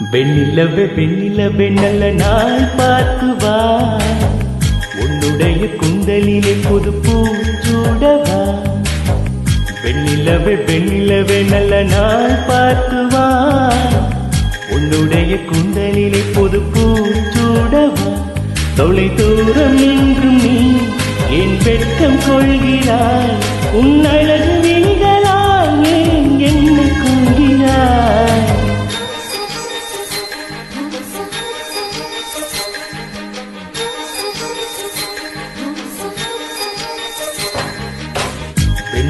வெண்ணிலவே வெண்ணிலவே நல்ல நாள் பார்க்குவா. உன்னுடைய குந்தலிலே புது பூச்சூடவா. வெண்ணிலவே வெண்ணிலவே நல்ல நாள் பார்க்குவா. உன்னுடைய குந்தலிலே புது பூச்சூடவா. தொலை தூரம் என்றும் நீ என் வெட்கம் கொள்கிறாய். உன் அழகு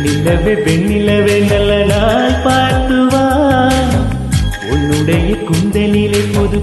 வெண்ணிலவே வெண்ணிலவே நல்ல நாள் பார்த்துவா உன்னுடைய குந்தலிலே புது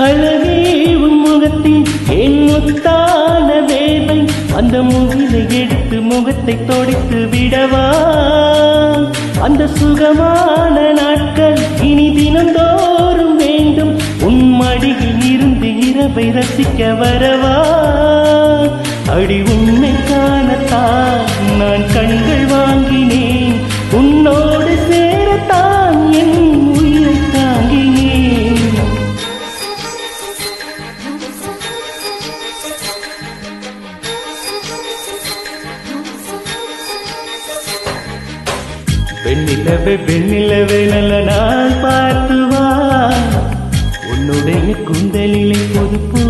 அழகே உன் முகத்தில் என் முத்தான வேதை அந்த முகிலை எடுத்து முகத்தை தொடைத்து விடவா? அந்த சுகமான நாட்கள் இனி தினந்தோறும் வேண்டும். உன் மடியில் இருந்து இரவை ரசிக்க வரவா? அடி உண்மைக்கான தான் வெண்ணிலவே வெண்ணிலவே நல்ல நாள் பார்த்துவா உன்னுடைய குந்தலிலே பொதுப்பூ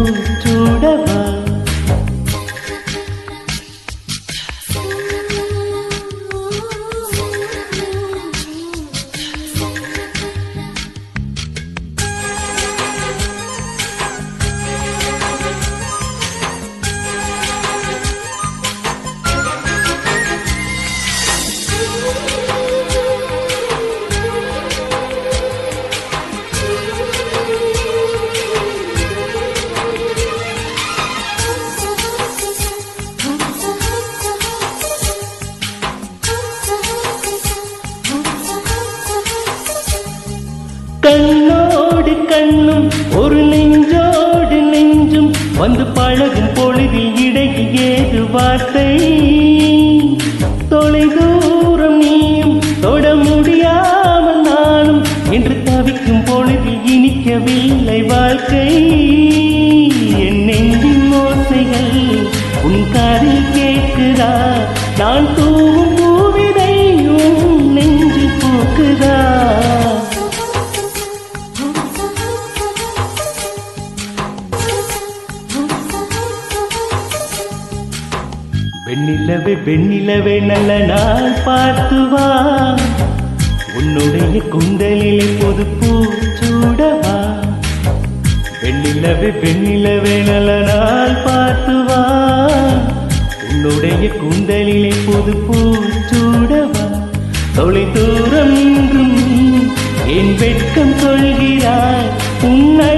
கண்ணோடு கண்ணும் ஒரு நெஞ்சோடு நெஞ்சும் வந்து பழகும் பொழுதில் இடையில் ஏது வார்த்தை? தொலைதூரம் நீயும் தொட முடியாமல் நானும் என்று தவிக்கும் பொழுதில் இனிக்கவில்லை வாழ்க்கை. என் நெஞ்சின் ஓசைகள் உன் காதில் கேட்குதா? நான் தூ வெண்ணிலவே வெண்ணிலவே நல்ல நாள் பார்த்துவா உன்னுடைய குந்தலிலே பொது பூச்சூடவா வெண்ணிலவே வெண்ணிலவே நல்ல நாள் பார்த்துவா உன்னுடைய குந்தலிலே பொது பூச்சூடவா தொலை தூரம் நின்றும் என் வெட்கம் சொல்கிறாய். உன்னை